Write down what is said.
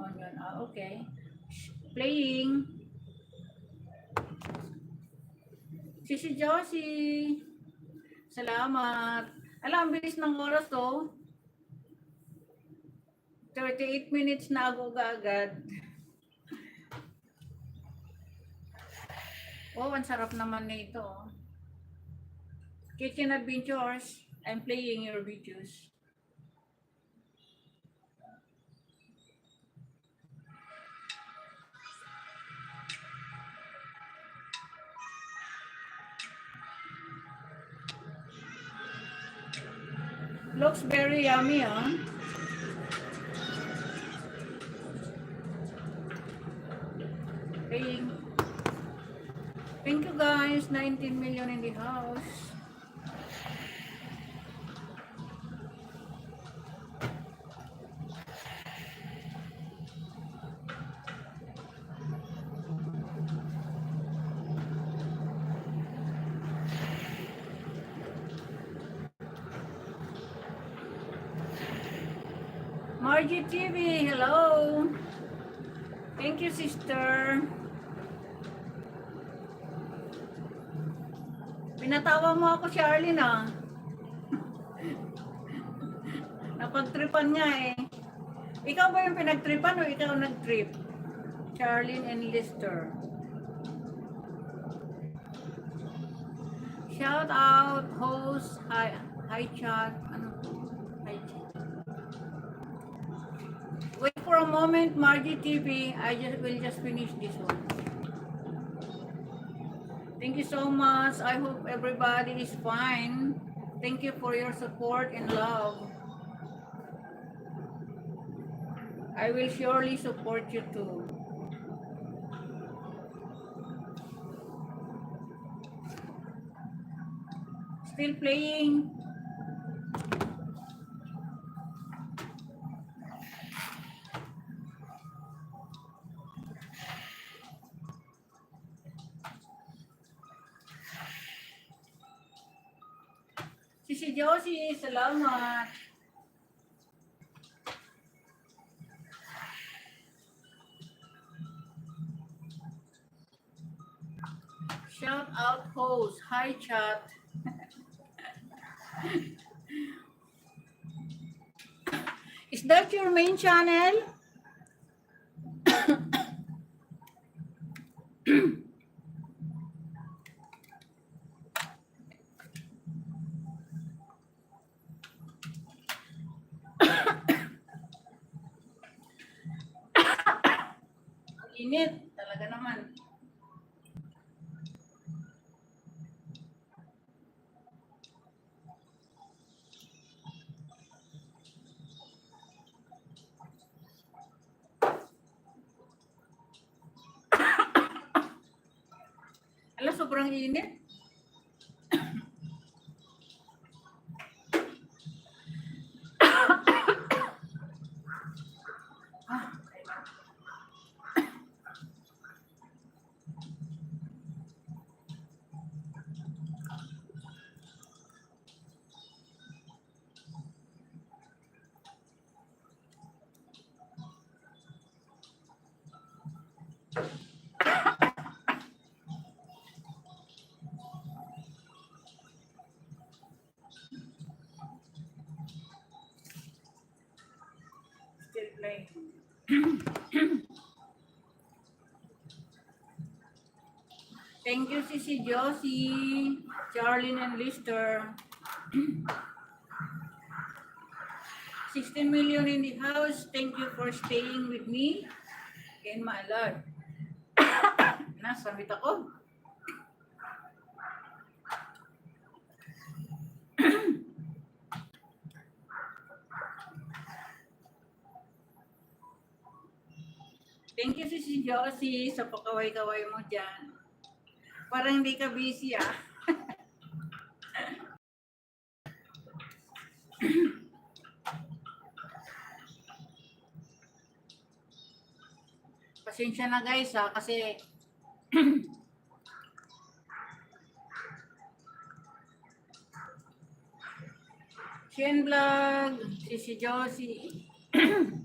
onion. Ah, okay. Playing. Sisi Josie. Salamat. Alam, bilis ng oras to. 38 minutes na ako agad. Oh, ang sarap naman nito. Kitchen Adventures. I'm playing your videos. Looks very yummy, huh? Playing. Thank you guys. 19 million in the house. Margie TV, hello. Thank you, sister. Pinatawa mo ako, Charlene, ah. Napagtripan niya eh. Ikaw ba yung pinagtripan o ikaw nagtrip? Charlene and Lister. Shout out, host, hi, hi chat, ano, hi chat. For a moment, Margie TV. I just will just finish this one. Thank you so much. I hope everybody is fine. Thank you for your support and love. I will surely support you too. Still playing. Sisi Josie, salamat. Shout out host. Hi chat. Is that your main channel? Init, talaga naman. Alam, sobrang init. Thank you, Sisi Josie, Charlene and Lister. 16 million in the house. Thank you for staying with me in my life. Nasabit ako. Thank you, Sisi Josie, sa pakaway-kaway mo dyan. Parang hindi ka busy, ah. Pasensya na guys, ha, kasi Shen Vlog, Sisi Josie.